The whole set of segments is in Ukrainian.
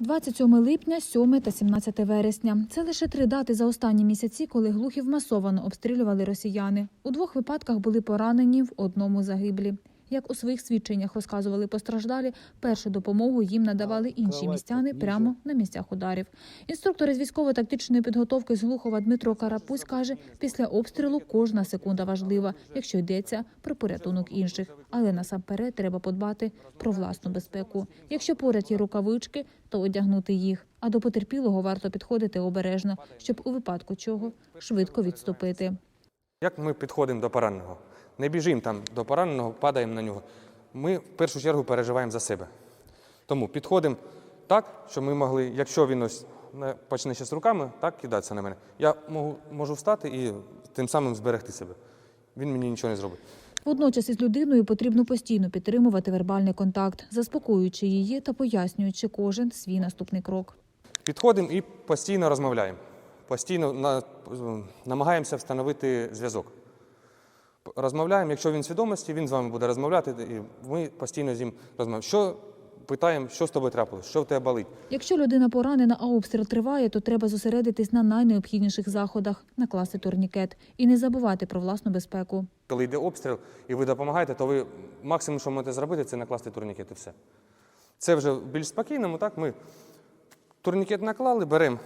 27 липня, 7 та 17 вересня. Це лише три дати за останні місяці, коли Глухів масовано обстрілювали росіяни. У двох випадках були поранені, в одному загиблі. Як у своїх свідченнях розказували постраждалі, першу допомогу їм надавали інші містяни прямо на місцях ударів. Інструктор із військово-тактичної підготовки з Глухова Дмитро Карапусь каже, після обстрілу кожна секунда важлива, якщо йдеться про порятунок інших. Але насамперед треба подбати про власну безпеку. Якщо поряд є рукавички, то одягнути їх. А до потерпілого варто підходити обережно, щоб у випадку чого швидко відступити. Як ми підходимо до пораненого? Не біжимо там до пораненого, падаємо на нього. Ми в першу чергу переживаємо за себе. Тому підходимо так, щоб ми могли, якщо він ось почне ще з руками, так кидатися на мене, я можу, можу встати і тим самим зберегти себе. Він мені нічого не зробить. Водночас із людиною потрібно постійно підтримувати вербальний контакт, заспокоюючи її та пояснюючи кожен свій наступний крок. Підходимо і постійно розмовляємо. Постійно на, намагаємося встановити зв'язок. Розмовляємо, якщо він в свідомості, він з вами буде розмовляти, і ми постійно з ним розмовляємо. Що питаємо, що з тобою трапилось, що в тебе болить. Якщо людина поранена, а обстріл триває, то треба зосередитись на найнеобхідніших заходах, накласти турнікет і не забувати про власну безпеку. Коли йде обстріл і ви допомагаєте, то ви максимум, що можете зробити, це накласти турнікет і все. Це вже більш спокійному, так? Ми турнікет наклали, беремо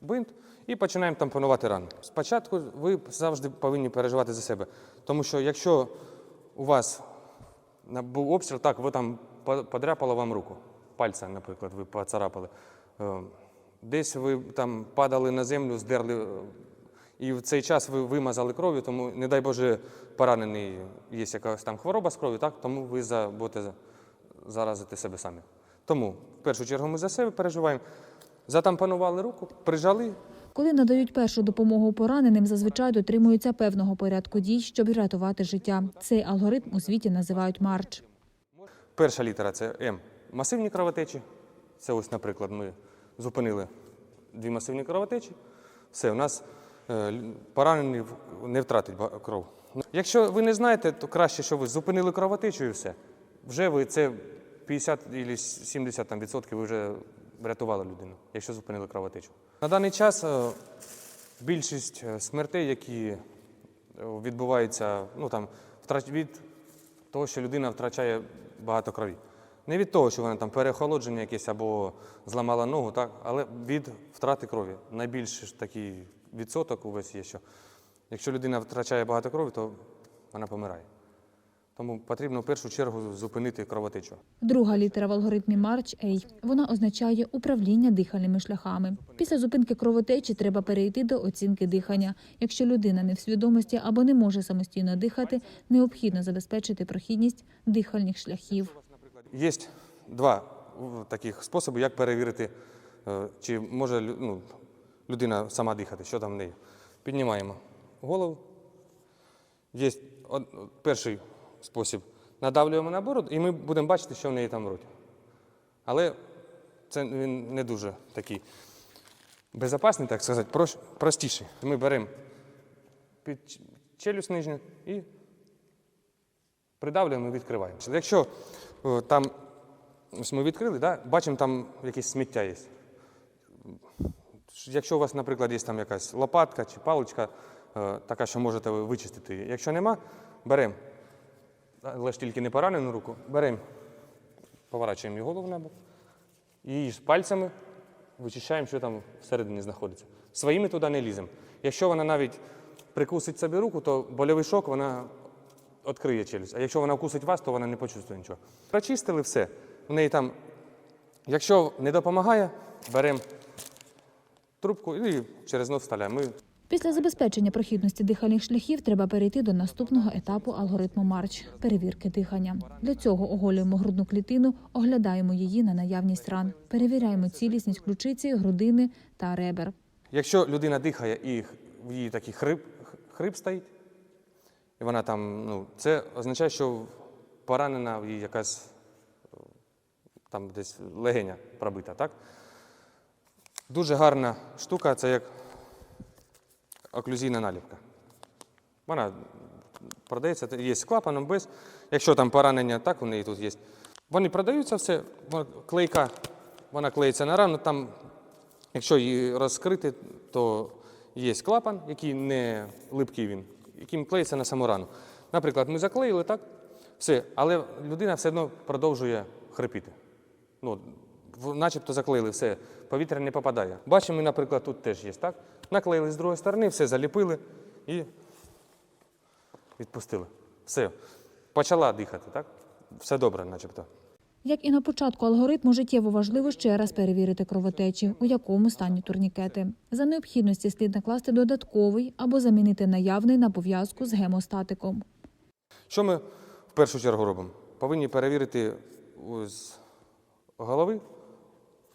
бинт і починаємо тампонувати рану. Спочатку ви завжди повинні переживати за себе. Тому що якщо у вас був обстріл, так, ви там подряпало вам руку, пальця, наприклад, ви поцарапали. Е, Десь ви там падали на землю, здерли, е, і в цей час ви вимазали кров'ю, тому, не дай Боже, поранений, є якась там хвороба з кров'ю, так? тому ви будете заразити себе самі. Тому, в першу чергу, ми за себе переживаємо. Затампонували руку, прижали, Коли надають першу допомогу пораненим, зазвичай дотримуються певного порядку дій, щоб врятувати життя. Цей алгоритм у світі називають марч. Перша літера це М. Масивні кровотечі. Це ось, наприклад, ми зупинили дві масивні кровотечі. Все, у нас е, поранений не втратить кров. Якщо ви не знаєте, то краще, що ви зупинили кровотечу і все. Вже ви це 50 або 70 там, відсотків ви вже врятували людину, якщо зупинили кровотечу. На даний час е, більшість е, смертей, які е, відбуваються ну, там, від того, що людина втрачає багато крові. Не від того, що вона там переохолодження якесь або зламала ногу, так, але від втрати крові. Найбільший такий відсоток увесь є, що якщо людина втрачає багато крові, то вона помирає. Тому потрібно в першу чергу зупинити кровотечу. Друга літера в алгоритмі Марч Ей. Вона означає управління дихальними шляхами. Після зупинки кровотечі треба перейти до оцінки дихання. Якщо людина не в свідомості або не може самостійно дихати, необхідно забезпечити прохідність дихальних шляхів. Є два таких способи, як перевірити, е, чи може ну, людина сама дихати, що там в неї. Піднімаємо голову. Є перший спосіб. Надавлюємо на бороду, і ми будемо бачити, що в неї там роті. Але це він не дуже такий безпечний, так сказати, простіший. Ми беремо під челюсть нижню і придавлюємо і відкриваємо. Якщо там ось ми відкрили, да, бачимо, там якесь сміття є. Якщо у вас, наприклад, є там якась лопатка чи паличка, е, така, що можете ви вичистити. Якщо нема, беремо, ж тільки не поранену руку, беремо, поворачуємо її голову на бок і ж пальцями вичищаємо, що там всередині знаходиться. Своїми туди не ліземо. Якщо вона навіть прикусить собі руку, то больовий шок вона відкриє челюсть. А якщо вона вкусить вас, то вона не почувствує нічого. Прочистили все. В неї там, якщо не допомагає, беремо трубку і через нос вставляємо. Після забезпечення прохідності дихальних шляхів треба перейти до наступного етапу алгоритму Марч перевірки дихання. Для цього оголюємо грудну клітину, оглядаємо її на наявність ран, перевіряємо цілісність ключиці, грудини та ребер. Якщо людина дихає і в її такий хрип, хрип стоїть, і вона там, ну, це означає, що поранена її якась е, там десь легеня пробита, так? Дуже гарна штука, це як оклюзійна наліпка. Вона продається, є з клапаном, без. Якщо там поранення, так у неї тут є. Вони продаються все, клейка Вона клеїться на рану. Там, якщо її розкрити, то є клапан, який не липкий він, яким клеїться на саму рану. Наприклад, ми заклеїли так, все, але людина все одно продовжує хрипіти. Ну, начебто заклеїли все, повітря не попадає. Бачимо, наприклад, тут теж є, так? Наклеїли з другої сторони, все заліпили і відпустили. Все. Почала дихати, так? Все добре, начебто. Як і на початку алгоритму, життєво важливо ще раз перевірити кровотечі, у якому стані турнікети. За необхідності слід накласти додатковий або замінити наявний на пов'язку з гемостатиком. Що ми в першу чергу робимо? Повинні перевірити з голови,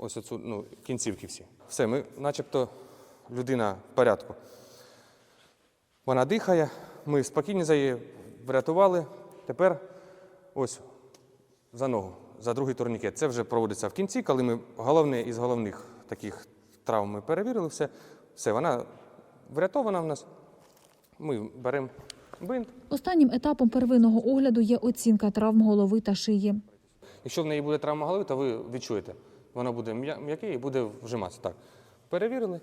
ось оцю, ну, кінцівки всі. Все, ми, начебто, людина в порядку. Вона дихає, ми спокійно за її врятували. Тепер ось за ногу, за другий турнікет. Це вже проводиться в кінці, коли ми головне із головних таких травм ми перевірили все. Все, вона врятована в нас. Ми беремо бинт. Останнім етапом первинного огляду є оцінка травм голови та шиї. Якщо в неї буде травма голови, то ви відчуєте. Воно буде м'я- м'яке і буде вжиматися. Так. Перевірили.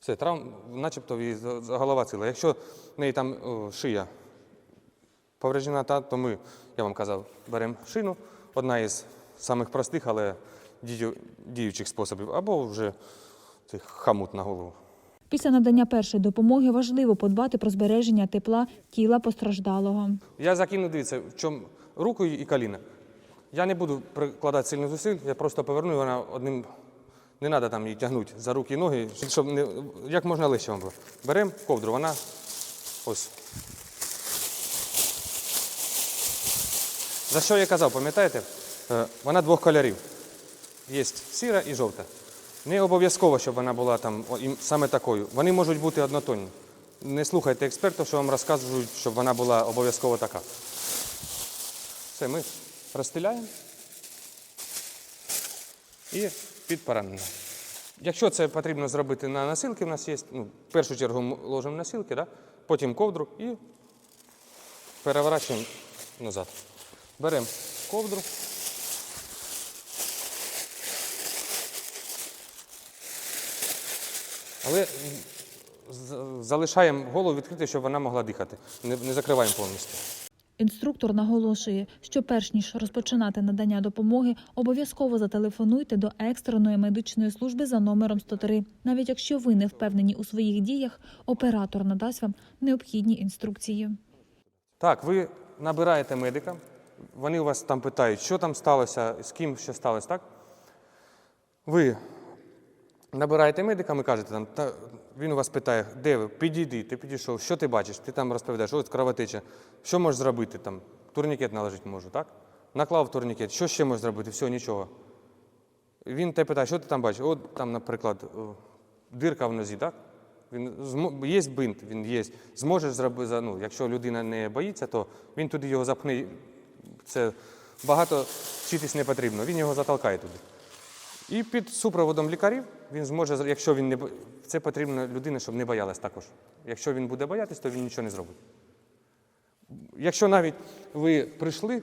Все, травм, начебто її голова ціла. Якщо в неї там о, шия повреждена, та, то ми, я вам казав, беремо шину, одна із самих простих, але дію- діючих способів, або вже цей хамут на голову. Після надання першої допомоги важливо подбати про збереження тепла тіла постраждалого. Я закину, дивіться, в чому руку і коліна. Я не буду прикладати сильних зусиль, я просто поверну і вона одним. Не треба там її тягнути за руки і ноги, щоб не, як можна легше вам було. Беремо ковдру, вона ось. За що я казав, пам'ятаєте? Е, Вона двох кольорів. Є сіра і жовта. Не обов'язково, щоб вона була там саме такою. Вони можуть бути однотонні. Не слухайте експертів, що вам розказують, щоб вона була обов'язково така. Все, ми розстеляємо і під поранення. Якщо це потрібно зробити на носилки, у нас є, ну, в першу чергу ложимо носилки, да? потім ковдру і переворачуємо назад. Беремо ковдру. Але залишаємо голову відкритою, щоб вона могла дихати. Не, не закриваємо повністю. Інструктор наголошує, що перш ніж розпочинати надання допомоги, обов'язково зателефонуйте до екстреної медичної служби за номером 103. Навіть якщо ви не впевнені у своїх діях, оператор надасть вам необхідні інструкції. Так, ви набираєте медика, вони у вас там питають, що там сталося, з ким що сталося, так? Ви набираєте медика, ми кажете, там, та, він у вас питає, де ви, підійди, ти підійшов, що ти бачиш, ти там розповідаєш, ось кровотеча, що можеш зробити там, турнікет наложити можу, так? Наклав турнікет, що ще можеш зробити, все, нічого. Він тебе питає, що ти там бачиш? От там, наприклад, дирка в нозі, так? Він є бинт, він є. Зможеш зробити, ну, якщо людина не боїться, то він туди його запхне. Це багато вчитись не потрібно. Він його затолкає туди. І під супроводом лікарів він зможе, якщо він не це потрібно людині, щоб не боялась також. Якщо він буде боятись, то він нічого не зробить. Якщо навіть ви прийшли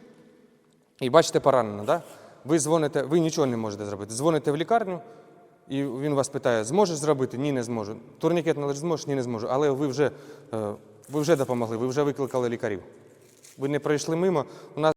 і бачите поранено, да? ви дзвоните, ви нічого не можете зробити. Дзвоните в лікарню, і він вас питає, зможеш зробити? Ні, не зможу. Турнікет належить, зможеш? Ні, не зможу. Але ви вже, е, ви вже допомогли, ви вже викликали лікарів. Ви не пройшли мимо. У нас